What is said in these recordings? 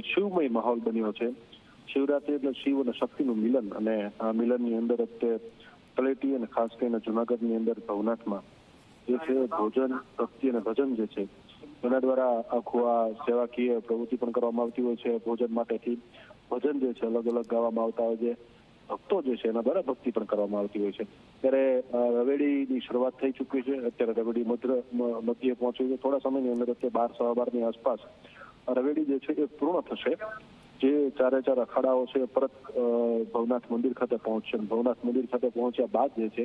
શિવમય માહોલ બન્યો છે. શિવરાત્રી એટલે શિવ અને શક્તિનું મિલન અને આ મિલનની અંદર તે તળેટી અને ખાસ કરીને જુનાગઢની અંદર ભવનાથમાં જે છે ભોજન, ભક્તિ અને ભજન જે છે, એના દ્વારા આખું આ સેવાકીય પ્રવૃત્તિ પણ કરવામાં આવતી હોય છે. ભોજન માટેથી ભજન જે છે અલગ અલગ ગાવામાં આવતા હોય છે. ભક્તો જે છે એના દ્વારા ભક્તિ પણ કરવામાં આવતી હોય છે. ત્યારે રવેડીની શરૂઆત થઈ ચૂકી છે. અત્યારે રવેડી મધ્ય મધ્યે પહોંચ્યું છે. થોડા સમયની અંદર અત્યારે બાર, સવા બારની આસપાસ રવેડી જે છે એ પૂર્ણ થશે. જે ચારે ચાર અખાડાઓ છે પરત ભવનાથ મંદિર ખાતે પહોંચશે. ભવનાથ મંદિર ખાતે પહોંચ્યા બાદ જે છે,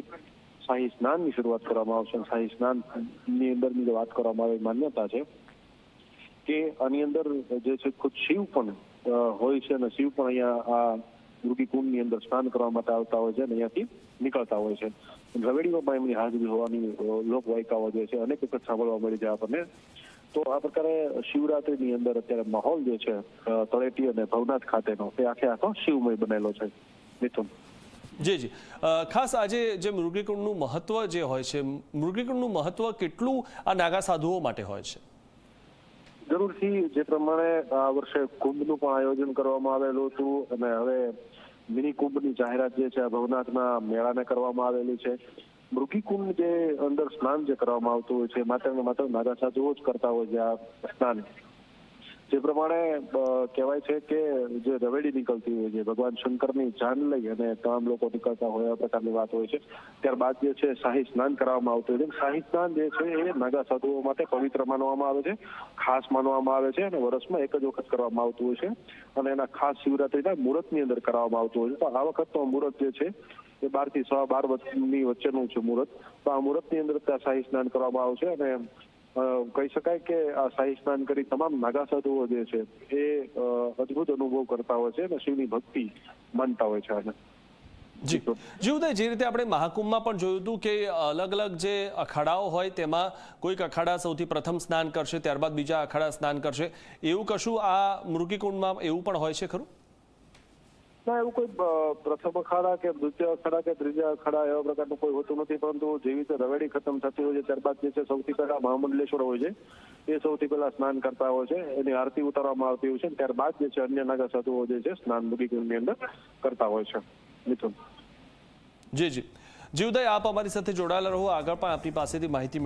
શાહી સ્નાનની શરૂઆત કરવામાં આવશે. શાહી સ્નાનની અંદરની જે વાત કરવામાં આવે માન્યતા છે કે આની અંદર જે છે ખુદ શિવ પણ હોય છે અને શિવ પણ અહીંયા આ મૃગી કુંડની અંદર સ્નાન કરવા માટે આવતા હોય છે અને અહીંયાથી નીકળતા હોય છે. રવેડીમાં પણ એમની હાજરી હોવાની લોકવાયકાઓ જે છે અનેક વખત સાંભળવા મળી છે આપણને. તો આ પ્રકારે શિવરાત્રીની અંદર અત્યારે માહોલ જે છે તળેટી અને ભવનાથ ખાતેનો તે આખે આખો શિવમય બનેલો છે. મિથુન. જી જી. ખાસ આજે જે મૃગીકુંડનું મહત્વ જે હોય છે મૃગીકુંડનું મહત્વ કેટલું આ નાગા સાધુઓ માટે હોય છે? જરૂરથી જે પ્રમાણે આ વર્ષે કુંભનું પણ આયોજન કરવામાં આવેલું હતું અને હવે મિની કુંભની જાહેરાત જે છે ભવનાથના મેળાને કરવામાં આવેલી છે. મૃગી કુંડ જે અંદર સ્નાન જે કરવામાં આવતું હોય છે માત્ર ને માત્ર નાગા સાધુઓ જ કરતા હોય છે આ સ્નાન. જે પ્રમાણે કહેવાય છે કે જે રવેડી નીકળતી હોય છે, ભગવાન શંકરની જાન લઈ અને તમામ લોકો નીકળતા હોય આ પ્રકારની વાત હોય છે. ત્યારબાદ જે છે, શાહી સ્નાન કરવામાં આવતું હોય છે. શાહી સ્નાન જે છે, એ નાગા સાધુઓ માટે પવિત્ર માનવામાં આવે છે, ખાસ માનવામાં આવે છે અને વર્ષમાં એક જ વખત કરવામાં આવતું હોય છે. અને એના ખાસ શિવરાત્રીના મુહૂર્તની અંદર કરવામાં આવતું હોય છે. તો આ વખતનો મુહૂર્ત જે છે, એ બારથી સવા બાર વર્ષની વચ્ચેનું છે મુહૂર્ત. તો આ મુહૂર્તની અંદર ત્યાં શાહી સ્નાન કરવામાં આવશે અને કહી શકાય કે આ શાહી સ્નાન કરી તમામ નાગા સાધુઓ જે છે, એ અદભુત અનુભવ કરતા હોય છે અને શિવની ભક્તિ માનતા હોય છે આને. જી. જી ઉદય, જે રીતે આપણે મહાકુંભમાં પણ જોયું હતું કે અલગ અલગ જે અખાડાઓ હોય તેમાં કોઈક અખાડા સૌથી પ્રથમ સ્નાન કરશે, ત્યારબાદ બીજા અખાડા સ્નાન કરશે. એવું કશું આ મૃગીકુંડમાં એવું પણ હોય છે ખરું? ના, એવું કોઈ પ્રથમ અખાડા કે દ્વિતીય અખાડા કે ત્રીજા અખાડા એવા પ્રકારનું કોઈ હોતું નથી, પરંતુ જેવી રીતે રવેડી ખતમ થતી હોય છે, ત્યારબાદ જે છે સૌથી પહેલા મહામંડલેશ્વર હોય છે, એ સૌથી પહેલા સ્નાન કરતા હોય છે, એની આરતી ઉતારવામાં આવતી હોય છે ત્યારબાદ જે છે અન્ય નાગા સાધુઓ જે છે સ્નાન મુગીકુંડની અંદર કરતા હોય છે. મિથુન. જી જી. જીવદય, આપ અમારી સાથે જોડાયેલા રહો. આગળ પણ આપની પાસેથી માહિતી